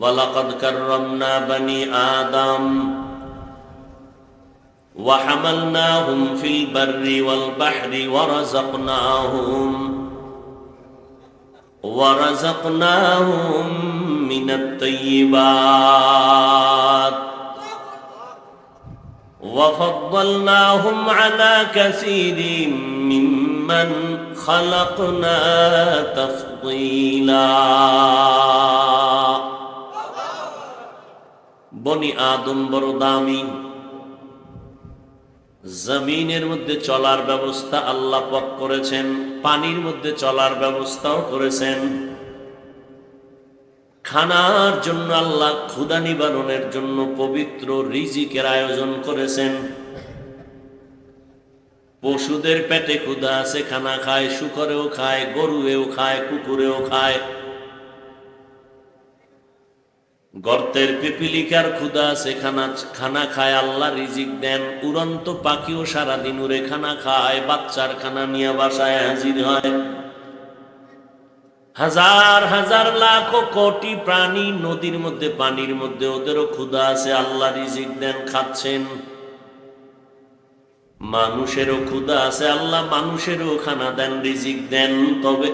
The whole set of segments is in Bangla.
ولقد كرمنا بني آدم وحملناهم في البر والبحر ورزقناهم ورزقناهم من الطيبات وفضلناهم على كثير ممن خلقنا تفضيلا বনি আদম বড় দামি। জমিনের মধ্যে চলার ব্যবস্থা আল্লাহ পাক করেছেন, পানির মধ্যে চলার ব্যবস্থাও করেছেন। খানার জন্য আল্লাহ ক্ষুদা নিবারণের জন্য পবিত্র রিজিকের আয়োজন করেছেন। পশুদের পেটে ক্ষুদা আছে, খানা খায়, শুকরেও খায়, গরুয়েও খায়, কুকুরেও খায়। গর্তের পিপিলিকার ক্ষুদা আছে খানা খানা খায় আল্লাহ রিজিক দেন। উড়ন্ত পাখিও সারাদিন উড়ে খানা খায়, বাচ্চার খানা নিয়ে বাসায় হাজির হয়। হাজার হাজার, লাখ কোটি প্রাণী নদীর মধ্যে, পানির মধ্যে, ওদেরও ক্ষুদা আছে, আল্লাহ রিজিক দেন, খাচ্ছেন। মানুষেরও ক্ষুদা আছে, আল্লাহ মানুষেরও খানা দেন, রিজিক দেন, তবে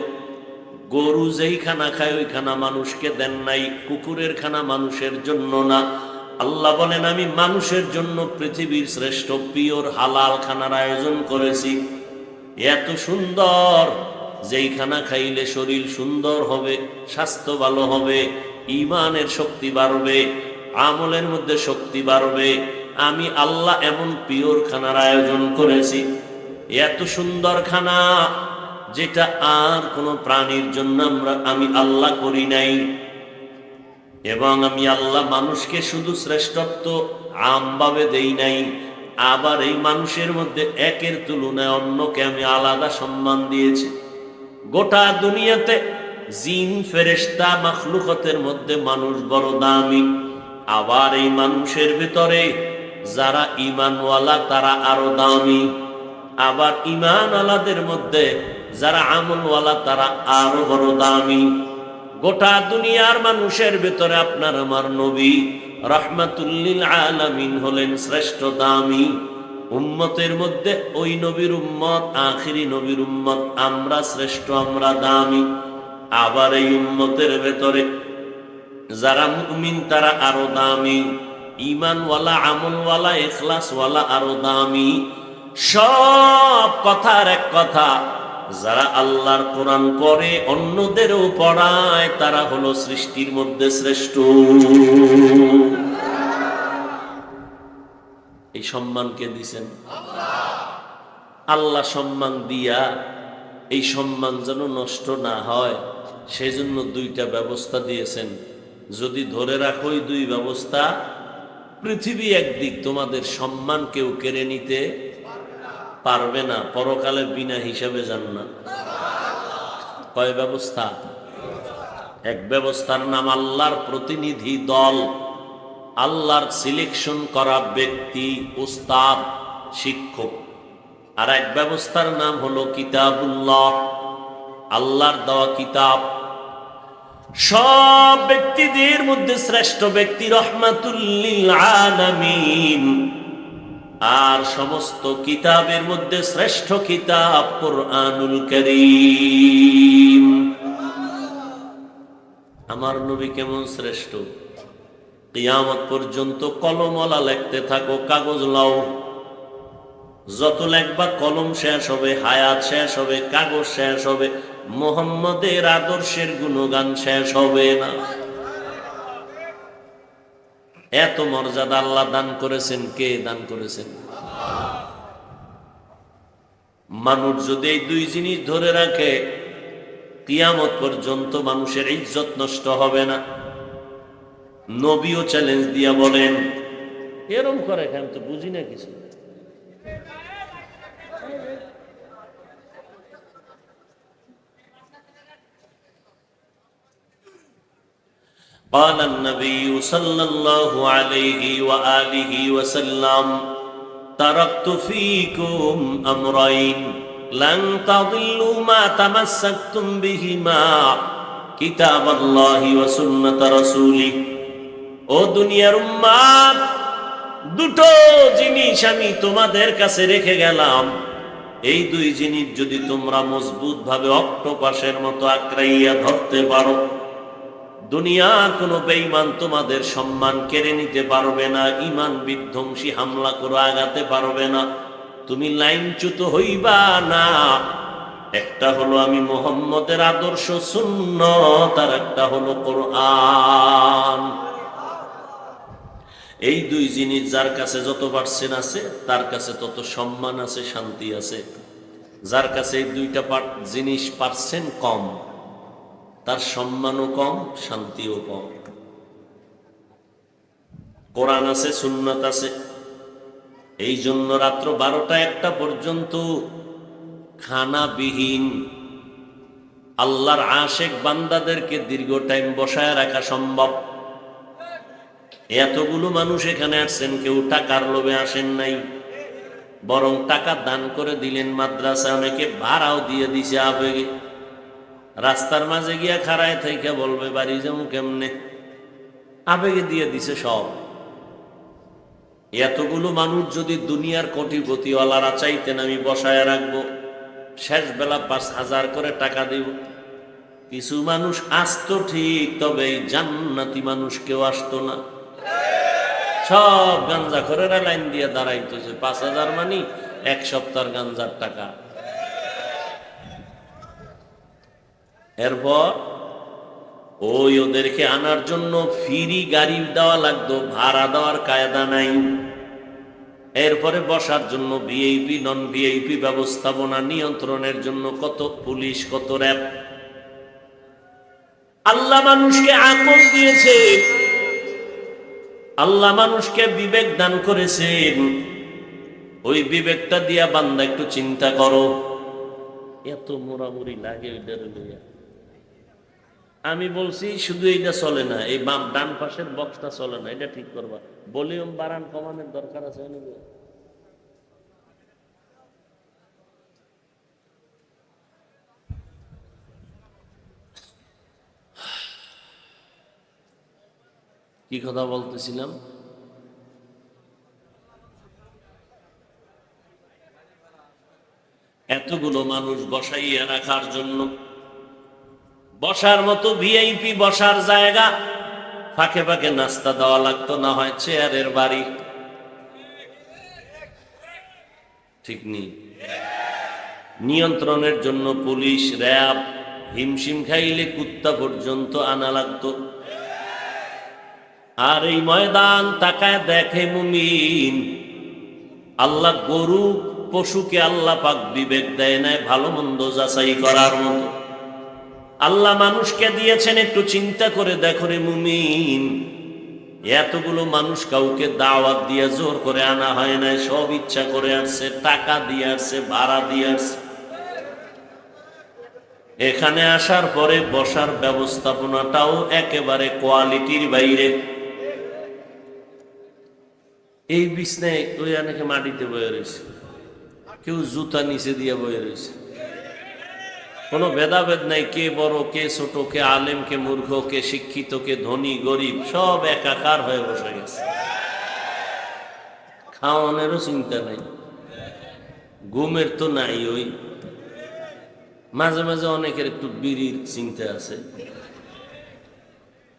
গরু যেই খানা খায় ওই খানা মানুষকে দেন নাই, কুকুরের খানা মানুষের জন্য না। আল্লাহ বলেন, আমি মানুষের জন্য পৃথিবীর শ্রেষ্ঠ পিওর হালাল খানার আয়োজন করেছি। এত সুন্দর যেই খানা খাইলে শরীর সুন্দর হবে, স্বাস্থ্য ভালো হবে ইমানের শক্তি বাড়বে, আমলের মধ্যে শক্তি বাড়বে। আমি আল্লাহ এমন পিওর খানার আয়োজন করেছি। এত সুন্দর খানা যেটা আর কোনো প্রাণীর জন্য আমরা, আমি আল্লাহ করি নাই। এবং আমি আল্লাহ মানুষকে শুধু শ্রেষ্ঠত্ব আমভাবে দেই নাই। আবার এই মানুষের মধ্যে একের তুলনায় অন্যকে আমি আলাদা সম্মান দিয়েছি। গোটা দুনিয়াতে জিন ফেরেস্তা মখলুকতের মধ্যে মানুষ বড় দামি। আবার এই মানুষের ভিতরে যারা ইমানওয়ালা তারা আরও দামি। আবার ইমান আলাদের মধ্যে যারা আমলওয়ালা, তারা আরও বড় দামি। গোটা দুনিয়ার মানুষের ভেতরে আপনার আমার নবী রহমাতুল্লিল আলামিন হলেন শ্রেষ্ঠ দামি। উম্মতের মধ্যে ওই নবীর উম্মত, আখিরি নবীর উম্মত, আমরা শ্রেষ্ঠ, আমরা দামি। আবার এই উম্মতের ভেতরে যারা মুমিন, তারা আরও দামি। ইমানওয়ালা আমলওয়ালা এখলাসওয়ালা আরও দামি। সব কথার এক কথা যারা আল্লাহর কোরআন পড়ে, অন্যদেরও পড়ায়, তারা হলো সৃষ্টির মধ্যে শ্রেষ্ঠ। এই সম্মানকে দিছেন? আল্লাহ সম্মান দিয়া এই সম্মান যেন নষ্ট না হয়, সেজন্য দুইটা ব্যবস্থা দিয়েছেন। যদি ধরে রাখো দুই ব্যবস্থা, পৃথিবী একদিক তোমাদের সম্মান কেউ কেড়ে নিতে পারবে না, পরকালে বিনা হিসাবে না কয় ব্যবস্থা? এক ব্যবস্থার নাম আল্লাহর প্রতিনিধি দল। আল্লাহর সিলেকশন করা ব্যক্তি, উস্তাদ, শিক্ষক। আর এক ব্যবস্থার নাম হলো কিতাবুল্লাহ। আল্লাহর দেওয়া কিতাব। সব ব্যক্তিদের মধ্যে শ্রেষ্ঠ ব্যক্তি রহমাতুল্লিল আলামিন। আর সমস্ত কিতাবের মধ্যে শ্রেষ্ঠ কিতাব কোরআনুল করিম। আমার নবী কেমন শ্রেষ্ঠ? কিয়ামত পর্যন্ত কলমলা লেখতে থাকো, কাগজ লাও। যত লেখবা কলম শেষ হবে, হায়াত শেষ হবে, কাগজ শেষ হবে, মোহাম্মদের আদর্শের গুণগান শেষ হবে না। এত মর্যাদা আল্লাহ দান করেছেন, কে দান করেছেন? মানুষ যদি এই দুই জিনিস ধরে রাখে, কিয়ামত পর্যন্ত মানুষের ইজ্জত নষ্ট হবে না। নবীও চ্যালেঞ্জ দিয়া বলেন, এরম করে এখানে তো বুঝি না কিছু। قال النبي صلى الله عليه وآله وسلم تركت فيكم أمرين لن تضلوا ما تمسكتم بهما كتاب الله وسنة رسوله ও দুনিয়ার উম্মাদ দুটো জিনিস আমি তোমাদের কাছে রেখে গেলাম এই দুই জিনিস যদি তোমরা মজবুত ভাবে অক্টোপাসের মতো আঁকড়াইয়া ধরতে পারো দুনিয়ার কোনো বেঈমান তোমাদের সম্মান কেড়ে নিতে পারবে না ইমান বিধ্বংসী হামলা করে আগাতে পারবে না। তুমি লাইনচ্যুত হইবা না। একটা হলো আমি মোহাম্মদের আদর্শ শূন্য তার একটা হলো কোরআন। এই দুই জিনিস যার কাছে যত পার্সেন্ট আছে, তার কাছে তত সম্মান আছে, শান্তি আছে। যার কাছে এই দুইটা জিনিস পার্সেন্ট কম। তার সম্মানও কম, শান্তিও কম। কোরআন আছে, সুন্নাত আছে। এই জন্য রাত্র বারোটা একটা পর্যন্ত খানাবিহীন, আল্লাহর আশেক বান্দাদেরকে দীর্ঘ টাইম বসায় রাখা সম্ভব। এতগুলো মানুষ এখানে আসছেন, কেউ টাকার লোভে আসেন নাই, বরং টাকা দান করে দিলেন মাদ্রাসা, অনেকে ভাড়াও দিয়ে দিছে আবেগে। রাস্তার মাঝে গিয়া খাড়ায় থেকে বলবে, বাড়ি যেমন কেমনে? আবেগে দিয়ে দিছে সব। এতগুলো মানুষ যদি দুনিয়ার কোটিপতিওয়ালারা চাইতেন আমি বসায় রাখব শেষ বেলা পাঁচ হাজার করে টাকা দিব। কিছু মানুষ আসতো ঠিক, তবে এই জান্নাতি মানুষ কেউ আসতো না। সব গাঞ্জা করে লাইন দিয়ে দাঁড়াইতেছে, পাঁচ হাজার মানি এক সপ্তাহের গাঞ্জার টাকা। এরপর ওই ওদেরকে আনার জন্য ফিরি গাড়ি দেওয়া লাগতো, ভাড়া দেওয়ার কায়দা নাই। এরপরে বসার জন্য ভিআইপি নন ভিআইপি ব্যবস্থাপনা নিয়ন্ত্রণের জন্য কত পুলিশ, কত র্যাব। আল্লাহ মানুষকে আকল দিয়েছে। আল্লাহ মানুষকে বিবেক দান করেছেন ওই বিবেকটা দিয়া বান্দা একটু চিন্তা করো। এত মোড়ামুড়ি লাগে ওইটার লইয়া। আমি বলছি শুধু এইটা চলে না, এই বাম ডান পাশের বক্সটা চলে না, এটা ঠিক করবা। ভলিউম বাড়ান, কমানোর দরকার আছে কি কথা বলতেছিলাম? এতগুলো মানুষ বসাইয়া রাখার জন্য বসার মতো ভিআইপি বসার জায়গা। ফাঁকে ফাঁকে নাস্তা দেওয়া লাগতো, না হয় চেয়ারের বাড়ি। ঠিক নেই। নিয়ন্ত্রণের জন্য পুলিশ, র্যাব, হিমশিম খাইলে কুত্তা পর্যন্ত আনা লাগতো। আর এই ময়দান তাকায় দেখে মুমিন। আল্লাহ গরু, পশুকে আল্লাহ পাক বিবেক দেয় নাই, ভালো মন্দ যাচাই করার মতো। আল্লাহ মানুষকে দিয়েছেন, একটু চিন্তা করে দেখো রে মুমিন। এতগুলো মানুষ কাউকে দাওয়াত দিয়ে জোর করে আনা হয় নাই, সব ইচ্ছা করে আসছে, টাকা দিয়ে আসছে, ভাড়া দিয়ে আসছে। এখানে আসার পরে বসার ব্যবস্থাপনাটাও একেবারে কোয়ালিটির বাইরে। এই বিছনায় ওই অনেকে মাটিতে বয়ে রয়েছে, কেউ জুতা নিচে দিয়ে বয়ে রয়েছে। কোনো ভেদাভেদ নাই কে বড়, কে ছোট, কে আলেম, কে মূর্খ, কে শিক্ষিত, কে ধনী, গরিব, সব একাকার হয়ে বসে গেছে। খাওয়ানোরও চিন্তা নাই, ঘুমের তো নাই ওই। মাঝে মাঝে অনেকের একটু বিড়ির চিন্তা আছে।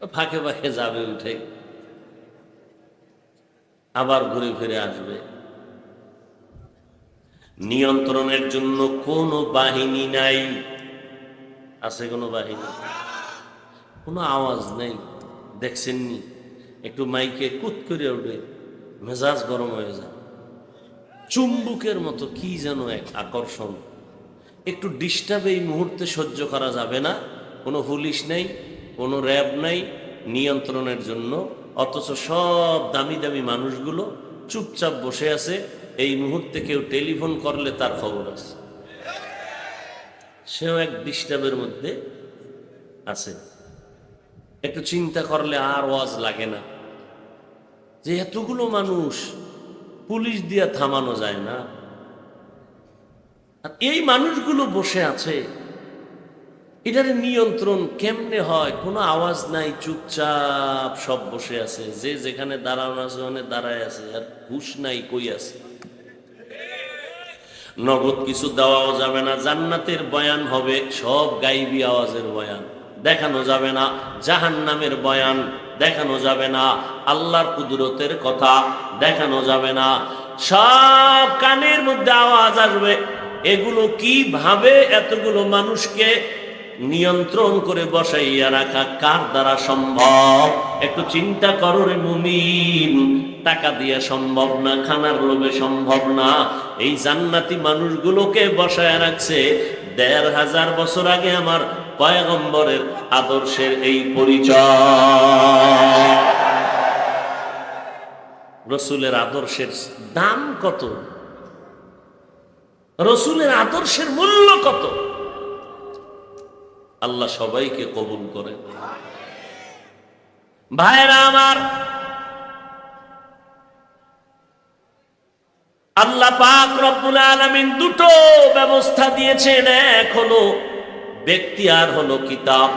ফাঁকে ফাঁকে যাবে উঠে, আবার ঘুরে ফিরে আসবে। নিয়ন্ত্রণের জন্য কোনো বাহিনী নাই। আছে কোনো বাহিনী কোনো আওয়াজ নেই, দেখছেননি? একটু মাইকে কুত করে উঠে মেজাজ গরম হয়ে যায়। চুম্বুকের মতো কি যেন এক আকর্ষণ। একটু ডিস্টার্ব এই মুহূর্তে সহ্য করা যাবে না। কোনো পুলিশ নেই, কোনো র্যাব নাই, নিয়ন্ত্রণের জন্য। অথচ সব দামি দামি মানুষগুলো চুপচাপ বসে আছে। এই মুহূর্তে কেউ টেলিফোন করলে তার খবর আছে। সেও এক ডিস্টার্বের মধ্যে আছে। একটু চিন্তা করলে আর ওয়াজ লাগে না। যে এতগুলো মানুষ পুলিশ দিয়ে থামানো যায় না। আর এই মানুষগুলো বসে আছে। এটার নিয়ন্ত্রণ কেমনে হয়? কোনো আওয়াজ নাই, চুপচাপ সব বসে আছে। যে যেখানে দাঁড়ানো আছে, ওখানে দাঁড়ায় আছে। আর হুশ নাই, কই আছে? নগদ কিছু দেওয়াও যাবে না, জান্নাতের বয়ান হবে সব গাইবি আওয়াজের বয়ান। দেখানো যাবে না জাহান নামের বয়ান দেখানো যাবে না, আল্লাহর কুদরতের কথা দেখানো যাবে না। সব কানের মধ্যে আওয়াজ আসবে, এগুলো কীভাবে এতগুলো মানুষকে নিয়ন্ত্রণ করে বসাইয়া রাখা কার দ্বারা সম্ভব? একটু চিন্তা করো রে মুমিন, টাকা দিয়ে সম্ভব না, খানার লোভে সম্ভব না। এই জান্নাতি মানুষগুলোকে বসায় রাখছে। দেড় হাজার বছর আগে আমার পয়গম্বরের আদর্শের এই পরিচয়। রসুলের আদর্শের দাম কত? রসুলের আদর্শের মূল্য কত? আল্লাহ সবাইকে কবুল করেন ভাইরা আমার, আল্লাহ পাক রব্বুল আলামিন দুটো ব্যবস্থা দিয়েছেন। এক হলো ব্যক্তি আর হলো কিতাব।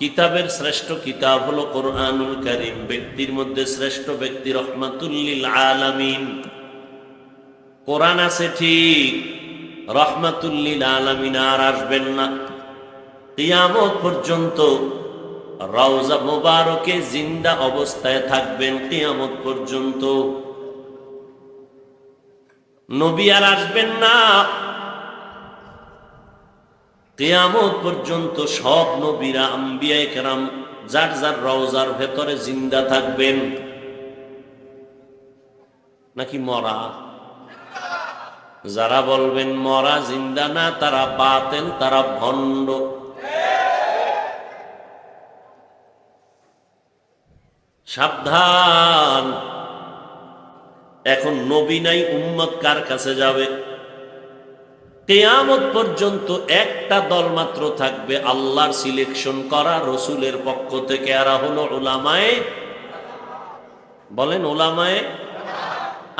কিতাবের শ্রেষ্ঠ কিতাব হলো কোরআনুল করিম। ব্যক্তির মধ্যে শ্রেষ্ঠ ব্যক্তি রহমাতুল্লিল আলামিন। কোরআন আছে ঠিক, রহমাতুল্লিল আলামিন আর আসবেন না। কিয়ামত পর্যন্ত রওজা মোবারকে জিন্দা অবস্থায় থাকবেন কিয়ামত পর্যন্ত। নবী আর আসবেন না। কেয়ামত পর্যন্ত সব নবীরা আম্বিয়ায় কেরাম যার যার রওজার ভেতরে জিন্দা থাকবেন। নাকি মরা? যারা বলবেন মরা, জিন্দা না, তারা বাতেন তারা ভণ্ড। সাবধান। এখন নবী নাই, উম্মত কার কাছে যাবে? কেয়ামত পর্যন্ত একটা দল মাত্র থাকবে আল্লাহর সিলেকশন করা, রসুলের পক্ষ থেকে। এরা হলো ওলামায়ে বলেন ওলামায়ে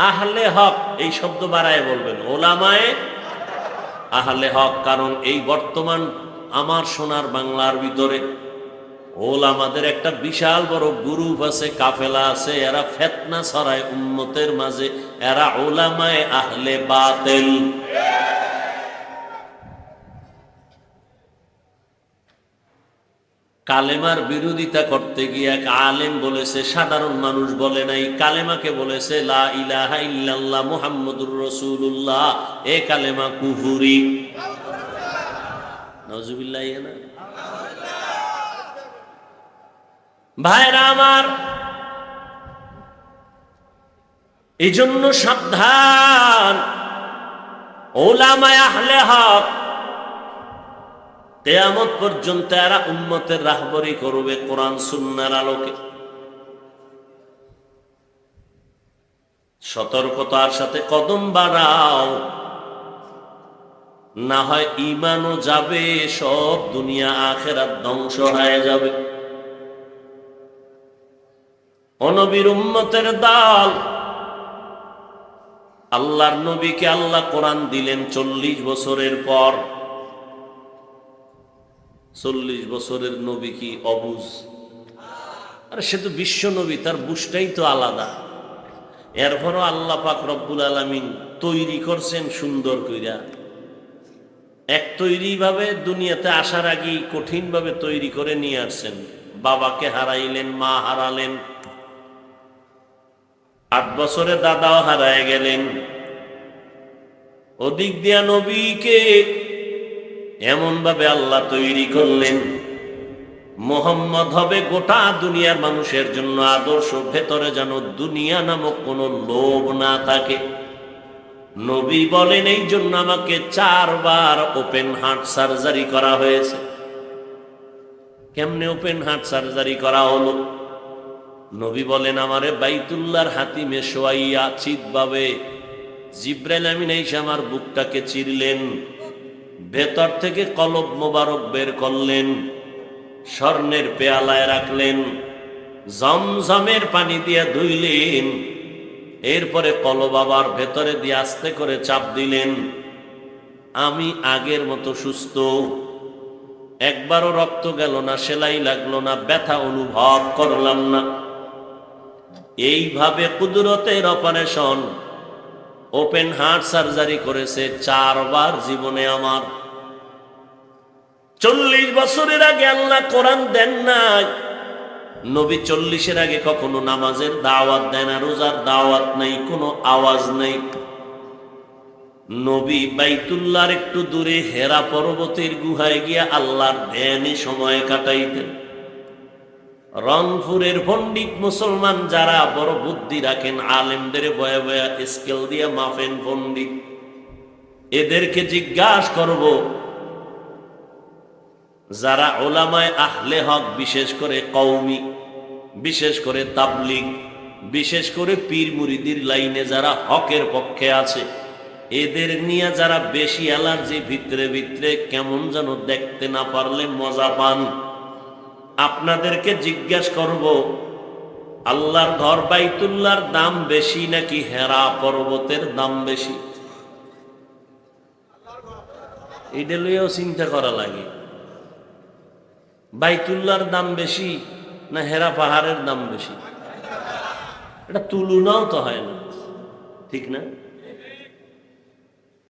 আহলে হক, এই শব্দ বাড়ায় বলবেন ওলামায়ে আহলে হক। কারণ এই বর্তমান আমার সোনার বাংলার ভিতরে ওল আমাদের একটা বিশাল বড় গ্রুপ আছে, কাফেলা আছে, এরা ফেতনা ছড়ায় উম্মতের মাঝে, এরা ওলামায় আহলে বাতেল। কালেমার বিরোধিতা করতে গিয়ে এক আলেম বলেছে, সাধারণ মানুষ বলে নাই, কালেমাকে বলেছে, লা ইলাহা ইল্লাল্লাহ মুহাম্মদুর রাসূলুল্লাহ, এ কালেমা কুফুরি। নজুবিল্লাহ না? ভাইরা আমার এই জন্য সাবধান তেয়ামত পর্যন্ত এরা রাহবরি করবে কোরআন, সুন্নার আলোকে। সতর্কতার সাথে কদম বাড়াও। না হয় ইমানও যাবে, সব দুনিয়া আখেরাত ধ্বংস হয়ে যাবে। অনবীর উম্মতের দল। আল্লাহর নবীকে আল্লাহ কোরআন দিলেন চল্লিশ বছরের পর। চল্লিশ বছরের নবী কি অবুজ? আরে সে তো বিশ্ব নবী, তার বুঝটাই তো আলাদা। এরপরও আল্লাহ পাক রব্বুল আলমিন তৈরি করছেন সুন্দর কইরা। এক তৈরি ভাবে দুনিয়াতে আসার আগেই কঠিন ভাবে তৈরি করে নিয়ে আসছেন। বাবাকে হারাইলেন, মা হারালেন। আট বছরে দাদাও হারায় গেলেন। ওদিক দিয়া নবীকে এমন ভাবে আল্লাহ তৈরি করলেন, মোহাম্মদ হবে গোটা দুনিয়ার মানুষের জন্য আদর্শ, ভেতরে যেন দুনিয়া নামক কোনো লোভ না থাকে। নবী বলেন, এই জন্য আমাকে চারবার ওপেন হার্ট সার্জারি করা হয়েছে। কেমনে ওপেন হার্ট সার্জারি করা হলো? নবী বলেন, আমারে বাইতুল্লাহর হাতিমে শোয়াইয়া চিতভাবে জিব্রাইল আমিন এসে আমার বুকটাকে চিরলেন, ভেতর থেকে কলব মোবারক বের করলেন, স্বর্ণের পেয়ালায় রাখলেন, জমজমের পানি দিয়ে ধুইলেন, এরপরে কলব আবার ভেতরে দিয়ে আস্তে করে চাপ দিলেন, আমি আগের মতো সুস্থ, একবারও রক্ত গেল না, সেলাই লাগল না, ব্যথা অনুভব করলাম না। এইভাবে কুদরতের অপারেশন ওপেন হার্ট সার্জারি করেছে চারবার জীবনে আমার। চল্লিশ বছরের আগে আল্লাহ কোরআন দেন নাই। নবী চল্লিশের আগে কখনো নামাজের দাওয়াত দেয় না, রোজার দাওয়াত নেই, কোনো আওয়াজ নেই। নবী বাইতুল্লার একটু দূরে হেরা পর্বতের গুহায় গিয়া আল্লাহর ধ্যানে সময় কাটাইতেন। রংপুরের পণ্ডিত মুসলমান যারা বড় বুদ্ধি রাখেন, আলেমদের বয়া বয়া স্কেল দিয়া মাফেন পণ্ডিত। এদেরকে জিজ্ঞাসা করব, যারা ওলামায় আহলে হক, বিশেষ করে কৌমি বিশেষ করে তাবলিগ, বিশেষ করে পীর মুরিদির লাইনে যারা হকের পক্ষে আছে, এদের নিয়ে যারা বেশি অ্যালার্জি, ভিতরে ভিতরে কেমন যেন দেখতে না পারলে মজা পান। আপনাদেরকে জিজ্ঞেস করব, আল্লাহর ঘর বাইতুল্লার দাম বেশি নাকি হেরা পর্বতের দাম বেশি? এটা লইয়াও চিন্তা করা লাগে। বাইতুল্লার দাম বেশি না হেরা পাহাড়ের দাম বেশি? এটা তুলনাও তো হয় না। ঠিক না?